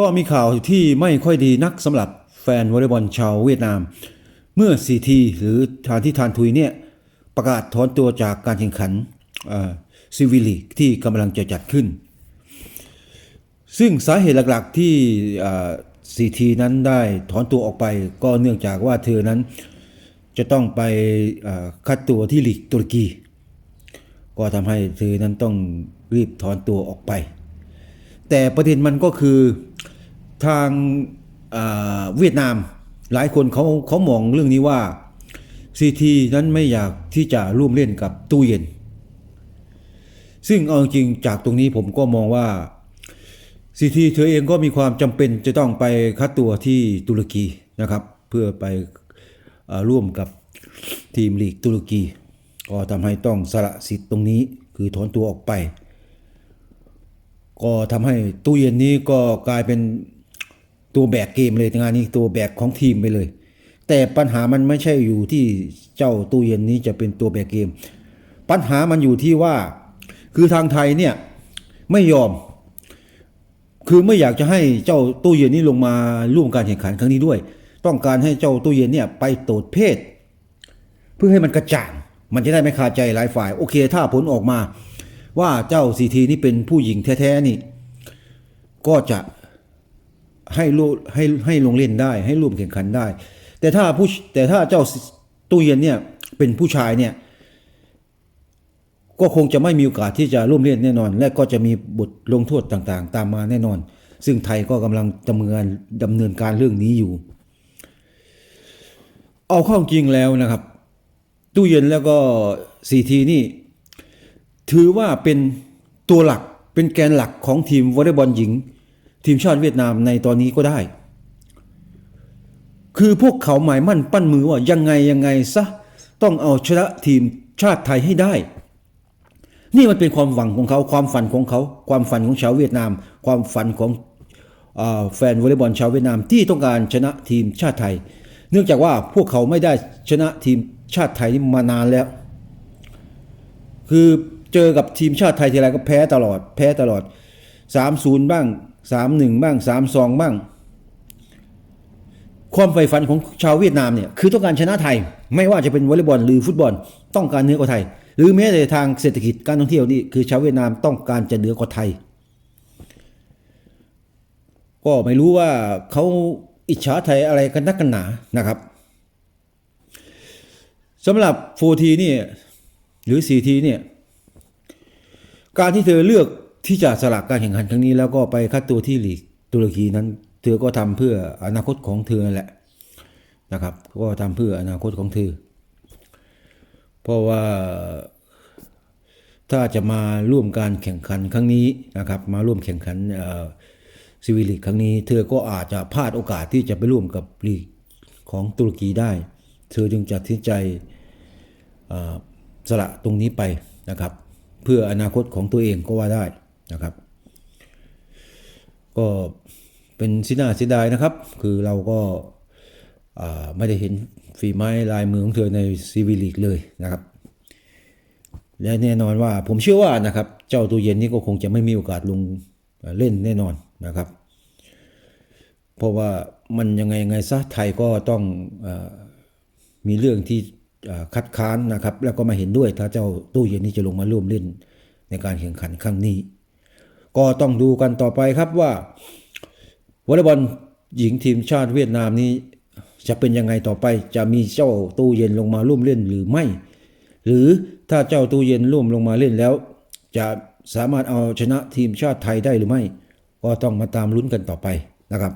ก็มีข่าวที่ไม่ค่อยดีนักสำหรับแฟนวอลเลย์บอลชาวเวียดนาม เมื่อซีทีหรือทานที่ทานทุยเนี่ยประกาศถอนตัวจากการแข่งขันซิวิลีกที่กำลังจะจัดขึ้น ซึ่งสาเหตุหลักๆที่ซีทีนั้นได้ถอนตัวออกไป ก็เนื่องจากว่าเธอนั้นจะต้องไปคัดตัวที่ลีกตุรกี ก็ทำให้เธอนั้นต้องรีบถอนตัวออกไป แต่ประเด็นมันก็คือ ทางเวียดนามหลายคนเขาเขามองเรื่องนี้ว่าซีทีนั้นไม่อยากที่จะร่วมเล่นกับตู้เย็น ซึ่งเอาจริงจากตรงนี้ผมก็มองว่าซีทีเธอเองก็มีความจำเป็นจะต้องไปคัดตัวที่ตุรกีนะครับ เพื่อไปอร่วมกับทีมลีกตุรกี ก็ทำให้ต้องสละสิทธิ์ตรงนี้คือถอนตัวออกไป ก็ทำให้ตู้เย็นนี้ก็กลายเป็น ตัวแบกเกมเลยงานนี้ตัวแบกของทีมไปเลย แต่ปัญหามันไม่ใช่อยู่ที่เจ้าตู้เย็นนี้จะเป็นตัวแบกเกม ปัญหามันอยู่ที่ว่า คือทางไทยเนี่ยไม่ยอม คือไม่อยากจะให้เจ้าตู้เย็นนี้ลงมาร่วมการแข่งขันครั้งนี้ด้วย ต้องการให้เจ้าตู้เย็นเนี่ยไปตรวจเพศ เพื่อให้มันกระจ่างมันจะได้ไม่คาใจหลายฝ่าย โอเค ถ้าผลออกมา ว่าเจ้าซีทีนี่เป็นผู้หญิงแท้ๆนี่ ก็จะ ให้ลูให้ให้ลงเล่นได้ ให้ร่วมแข่งขันได้ แต่ถ้าผู้แต่ถ้าเจ้าตู้เย็นเนี่ยเป็นผู้ชายเนี่ยก็คงจะไม่มีโอกาสที่จะร่วมเล่นแน่นอน และก็จะมีบทลงโทษต่างๆ ตามมาแน่นอน ซึ่งไทยก็กำลังดำเนินดำเนินการเรื่องนี้อยู่ เอาข้าจริงแล้วนะครับ ตู้เย็นแล้วก็ซีทีนี่ ถือว่าเป็นตัวหลักเป็นแกนหลักของทีมวอลเลย์บอลหญิง ทีมชาติเวียดนามในตอนนี้ก็ได้ คือพวกเขาหมายมั่นปั้นมือว่ายังไงยังไงซะต้องเอาชนะทีมชาติไทยให้ได้ นี่มันเป็นความหวังของเขาความฝันของเขา ความฝันของชาวเวียดนาม ความฝันของอแฟนวอลเลย์บอลชาวเวียดนามที่ต้องการชนะทีมชาติไทย เนื่องจากว่าพวกเขาไม่ได้ชนะทีมชาติไทยมานานแล้ว คือเจอกับทีมชาติไทยทีไรก็แพ้ตลอด แพ้ตลอด 3-0 บ้าง 3-1 บ้าง 3-2 บ้าง ความใฝ่ฝันของชาวเวียดนามเนี่ยคือต้องการชนะไทย ไม่ว่าจะเป็นวอลเลย์บอลหรือฟุตบอล ต้องการเหนือกว่าไทย หรือแม้แต่ทางเศรษฐกิจการท่องเที่ยวนี่คือชาวเวียดนามต้องการจะเหนือกว่าไทย ก็ไม่รู้ว่าเขาอิจฉาไทยอะไรกันนักกันหนานะครับสำหรับโฟทีนี่หรือซีทีเนี่ยการที่เธอเลือก ที่จะสลักการแข่งขันครั้งนี้แล้วก็ไปคัดตัวที่ลีกตุรกีนั้น เธอก็ทำเพื่ออนาคตของเธอแหละนะครับ ก็ทำเพื่ออนาคตของเธอ เพราะว่าถ้าจะมาร่วมการแข่งขันครั้งนี้นะครับ มาร่วมแข่งขันซีวิลิกครั้งนี้ เธอก็อาจจะพลาดโอกาสที่จะไปร่วมกับลีกของตุรกีได้ เธอจึงจัดสินใจสละตรงนี้ไปนะครับ เพื่ออนาคตของตัวเองก็ว่าได้ นะครับ ก็เป็นสินาเสียดายนะครับ คือเราก็าไม่ได้เห็นฝีไม้ลายมือของเธอในซีวิลิกเลยนะครับ และแน่นอนว่าผมเชื่อว่านะครับ เจ้าตู้เย็นนี่ก็คงจะไม่มีโอกาสลงเล่นแน่นอนนะครับ เพราะว่ามันยังไงไงซะไทยก็ต้องอมีเรื่องที่คัดค้านนะครับ แล้วก็มาเห็นด้วยถ้าเจ้าตู้เย็นนี้จะลงมาร่วมเล่นในการแข่งขันครั้งนี้ ก็ต้องดูกันต่อไปครับว่าวอลเลย์บอลหญิงทีมชาติเวียดนามนี้ จะเป็นยังไงต่อไป จะมีเจ้าตู้เย็นลงมาร่วมเล่นหรือไม่ หรือถ้าเจ้าตู้เย็นร่วมลงมาเล่นแล้ว จะสามารถเอาชนะทีมชาติไทยได้หรือไม่ ก็ต้องมาตามลุ้นกันต่อไปนะครับ